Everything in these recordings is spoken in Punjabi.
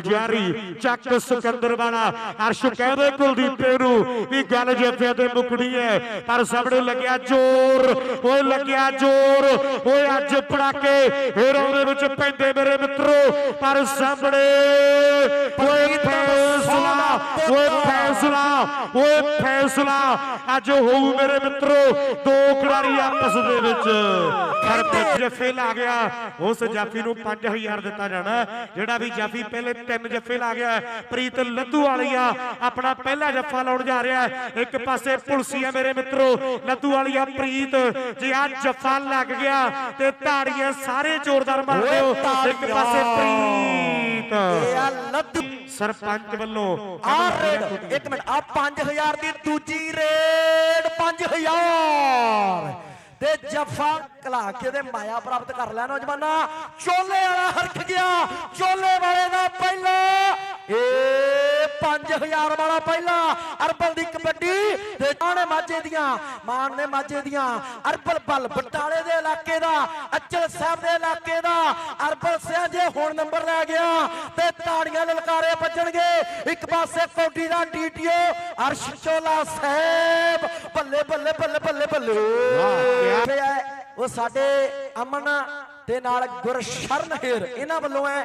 ਗੁਲਜਾਰੀ ਚੱਕ ਸਿਕੰਦਰ ਵਾਲਾ ਅਰਸ਼ ਕਹਦੇ ਕੁਲਦੀਪ ਨੂੰ ਵੀ ਗੱਲ ਜੱਫਿਆਂ ਤੇ ਮੁੱਕਣੀ ਹੈ ਪਰ ਸਾਹਮਣੇ ਲੱਗਿਆ ਜ਼ੋਰ ਓਏ ਲੱਗਿਆ ਜ਼ੋਰ ਓਏ ਅੱਜ ਪੜਾਕੇ ਹੀਰੋ ਦੇ ਵਿੱਚ ਪੈਂਦੇ ਮੇਰੇ ਮਿੱਤਰੋ ਪਰ ਸਾਹਮਣੇ ਓਏ ਓਏ ਫੈਸਲਾ ਓਏ ਫੈਸਲਾ। ਅੱਜ ਹੋਊ ਮੇਰੇ ਮਿੱਤਰੋ ਦੋ ਖਿਡਾਰੀ ਆਪਸ ਦੇ ਵਿੱਚ। ਪਰ ਜੱਫੇ ਲਾ ਗਿਆ ਉਸ ਜਾਫੀ ਨੂੰ 5000 ਦਿੱਤਾ ਜਾਣਾ। ਜਿਹੜਾ ਵੀ ਜਾਫੀ ਪਹਿਲੇ ਤਿੰਨ ਜੱਫੇ ਲਾ ਗਿਆ। ਪ੍ਰੀਤ ਲੱਧੂ ਵਾਲੀਆ ਆਪਣਾ ਪਹਿਲਾ ਜੱਫਾ ਲਾਉਣ ਜਾ ਰਿਹਾ। ਇੱਕ ਪਾਸੇ ਪੁਲਸੀ ਹੈ ਮੇਰੇ ਮਿੱਤਰੋ ਲੱਧੂ ਵਾਲੀਆ ਪ੍ਰੀਤ। ਜੇ ਆ ਜੱਫਾ ਲੱਗ ਗਿਆ ਤੇ ਤਾੜੀਆਂ ਸਾਰੇ ਜ਼ੋਰਦਾਰ ਮਾਰਦੇ ਹੋ ਇੱਕ ਪਾਸੇ ਪ੍ਰੀਤ। ਇਹ ਆ ਲੱਦੂ। ਸਰਪੰਚ ਵੱਲੋਂ ਆ ਰੇਡ ਇੱਕ ਮਿੰਟ ਆ 5000 ਦੀ ਦੂਜੀ ਰੇਡ 5000 ਤੇ ਜਫਾ ਕਲਾ ਕੇ ਦੇ ਮਾਇਆ ਪ੍ਰਾਪਤ ਕਰ ਲਿਆ ਨੌਜਵਾਨਾ। ਚੋਲੇ ਵਾਲਾ ਹਰਖ ਗਿਆ ਚੋਲੇ ਵਾਲੇ ਦਾ ਪਹਿਲਾ ਏ 5000 ਵਾਲਾ ਪਹਿਲਾ ਅਰਬਲ ਦੀ ਕਬੱਡੀ ਤੇ ਜਾਣੇ ਮਾਝੇ ਦੀਆਂ ਮਾਨ ਨੇ ਮਾਝੇ ਦੀਆਂ। ਅਰਬਲ ਬਲ ਬਟਾਲੇ ਦੇ ਇਲਾਕੇ ਦਾ ਅਚਲ ਸਾਹਿਬ ਦੇ ਇਲਾਕੇ ਦਾ। ਅਰਬਲ ਸਿਆ ਜੇ ਹੁਣ ਨੰਬਰ ਲੈ ਗਿਆ ਤੇ ਤਾੜੀਆਂ ਲਲਕਾਰੇ ਵੱਜਣਗੇ। ਇੱਕ ਪਾਸੇ ਕੋਟੀ ਦਾ ਡੀਟੀਓ ਅਰਸ਼ ਚੋਲਾ ਸਾਹਿਬ। ਬੱਲੇ ਬੱਲੇ ਬੱਲੇ ਬੱਲੇ ਬੱਲੇ। ਉਹ ਸਾਡੇ ਅਮਨ ਦੇ ਨਾਲ ਗੁਰਸ਼ਰਨ ਹੇਰ। ਇਹਨਾਂ ਵੱਲੋਂ ਹੈ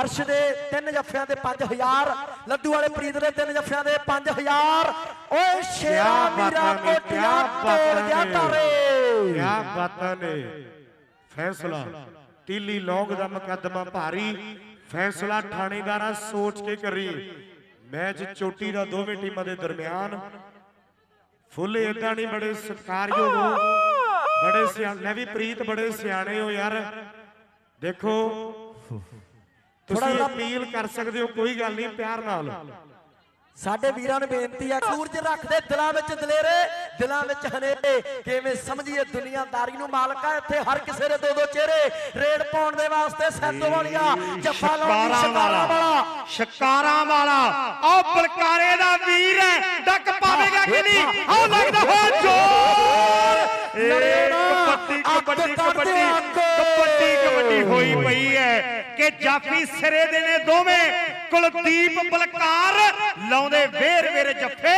ਅਰਸ਼ ਦੇ ਤਿੰਨ ਜੱਫਿਆਂ ਦੇ 5000 ਲੱਡੂ ਵਾਲੇ ਪ੍ਰੀਤ ਦੇ ਤਿੰਨ ਜੱਫਿਆਂ ਦੇ 5000 ਓਏ ਸ਼ੇਰਾ ਮੀਰਾ ਕੋਟੀਆਂ ਤੋੜ ਗਿਆ। ਤਾਰੇ। ਕਿਆ ਬਾਤਾਂ ਨੇ। ਫੈਸਲਾ। ਟੀਲੀ ਲੌਂਗ ਦਾ ਮੁਕੱਦਮਾ ਭਾਰੀ। ਫੈਸਲਾ ਥਾਣੇਦਾਰਾਂ ਸੋਚ ਕੇ ਕਰੀ। ਮੈਚ ਚੋਟੀ ਦਾ ਦੋਵੇਂ ਟੀਮਾਂ ਦੇ ਦਰਮਿਆਨ। ਫੁੱਲ ਇਦਾਂ ਨਹੀਂ ਬੜੇ ਸਤਿਕਾਰਯੋਗ ਹੋ। ਬੜੇ ਸਿਆਣੇ ਲੈ ਵੀ ਪ੍ਰੀਤ ਬੜੇ ਸਿਆਣੇ ਹੋ ਯਾਰ। ਦੇਖੋ ਤੁਸੀਂ ਅਪੀਲ ਕਰ ਸਕਦੇ ਹੋ ਕੋਈ ਗੱਲ ਨਹੀਂ ਪਿਆਰ ਨਾਲ। ਸਾਡੇ ਵੀਰਾਂ ਨੂੰ ਬੇਨਤੀ ਹੈ ਸੂਰਜ ਰੱਖਦੇ ਦਿਲਾਂ ਵਿੱਚ ਦਲੇਰੇ ਦਿਲਾਂ ਵਿੱਚ ਹਨੇਰੇ। ਕਿਵੇਂ ਸਮਝੀਏ ਦੁਨੀਆਦਾਰੀ ਨੂੰ ਮਾਲਕਾ ਇੱਥੇ ਹਰ ਕਿਸੇ ਦੇ ਦੋ ਦੋ ਚਿਹਰੇ। ਰੇਡ ਪਾਉਣ ਦੇ ਵਾਸਤੇ ਸੈਦੋ ਵਾਲੀਆ ਜੱਫਾ ਲਾਉਣ ਦੀ ਸ਼ਿਕਾਰਾਂ ਵਾਲਾ। ਸ਼ਿਕਾਰਾਂ ਵਾਲਾ। ਉਹ ਬਲਕਾਰੇ ਦਾ ਵੀਰ ਹੈ ਡੱਕ ਪਾਵੇਗਾ ਕਿ ਨਹੀਂ? ਆਹ ਲੱਗਦਾ ਹੋਇਆ ਜ਼ੋਰ ਲੜਿਓ ਨਾ। ਕਬੱਡੀ ਕਬੱਡੀ। ਕਬੱਡੀ ਕਬੱਡੀ ਹੋਈ ਪਈ ਹੈ ਕਿ ਜਾਫੀ ਸਿਰੇ ਦੇ ਨੇ ਦੋਵੇਂ। ਕੁਲਦੀਪ ਬਲਕਾਰ ਲਾਉਂਦੇ ਵੇਰ ਵੇਰ ਜੱਫੇ।